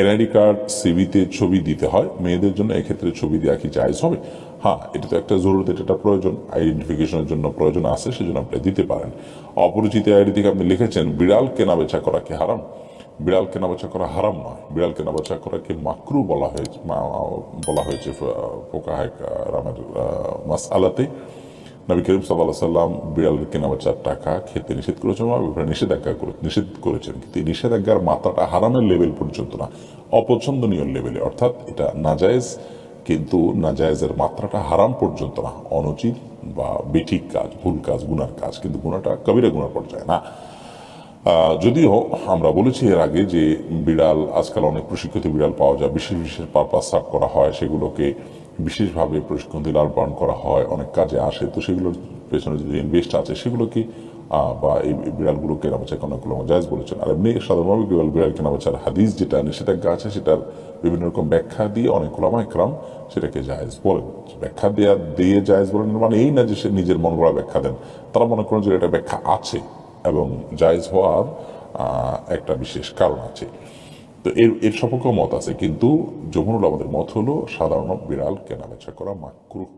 NID card সিভিতে ছবি দিতে হয়, মেয়েদের জন্য এক্ষেত্রে ছবি দেওয়া কি জায়জ হবে? হ্যাঁ এটা তো একটা জরুরি এটা প্রয়োজন আইডেন্টিফিকেশনের জন্য প্রয়োজন আছে, সেজন্য আপনি দিতে পারেন। অপরিচিত আইডি থেকে আপনি লিখেছেন, বিড়াল কেনা বেচা করা কি হারাম? বিড়াল কেনা বেচা করা হারাম নয়। বিড়াল কেনা বেচা করাকে মাকরু বলা হয়েছে বলা হয়েছে ফোকাহেক রামের মাস আলাতে নবী করিম সাল্লাহ সাল্লাম বিড়ালের কেনাবেচার টাকা খেতে নিষেধ করেছেন ব্যাপারে নিষেধাজ্ঞা করে, নিষেধ করেছেন। কিন্তু এই নিষেধাজ্ঞার মাত্রাটা হারামের লেভেল পর্যন্ত না, অপছন্দনীয় লেভেলে অর্থাৎ এটা নাজায়েজ, কিন্তু নাজায়েজের মাত্রাটা হারাম পর্যন্ত না। অনুচিত বা বেঠিক কাজ, ভুল কাজ, গুনার কাজ, কিন্তু গুণাটা কবিরা গুণার পর্যায়ে না। যদিও আমরা বলেছি এর আগে যে বিড়াল, আজকাল অনেক প্রশিক্ষিত বিড়াল পাওয়া যায়, বিশেষ বিশেষ পারপাস সার্ভ করা হয় সেগুলোকে বিশেষভাবে প্রশিক্ষণ দিয়ে লালন পালন করা হয় অনেক কাজে আসে। তো সেগুলোর পেছনে যদি ইনভেস্ট আছে সেগুলোকে আহ, বা এই বিড়ালগুলো কেনাবেচা অনেকগুলো জায়জ বলেছেন। আর এমনি সাধারণভাবে বিড়াল বিড়াল কেনাবেচার হাদিস যেটা নিষেধাজ্ঞা আছে সেটার বিভিন্ন রকম ব্যাখ্যা দিয়ে অনেক ওলামায় ক্রাম সেটাকে জায়েজ বলেন। ব্যাখ্যা দেওয়া দিয়ে জায়েজ বলেন মানে এই না যে সে নিজের মন গড়া ব্যাখ্যা দেন। তারা মনে করেন যে এটা ব্যাখ্যা আছে এবং জায়েজ হওয়ার একটা বিশেষ কারণ আছে। তো এর এর সম্পর্কেও মত আছে, কিন্তু যমুনুল আমাদের মত হলো সাধারণ বিড়াল কেনাবেচা করা মাকরুহ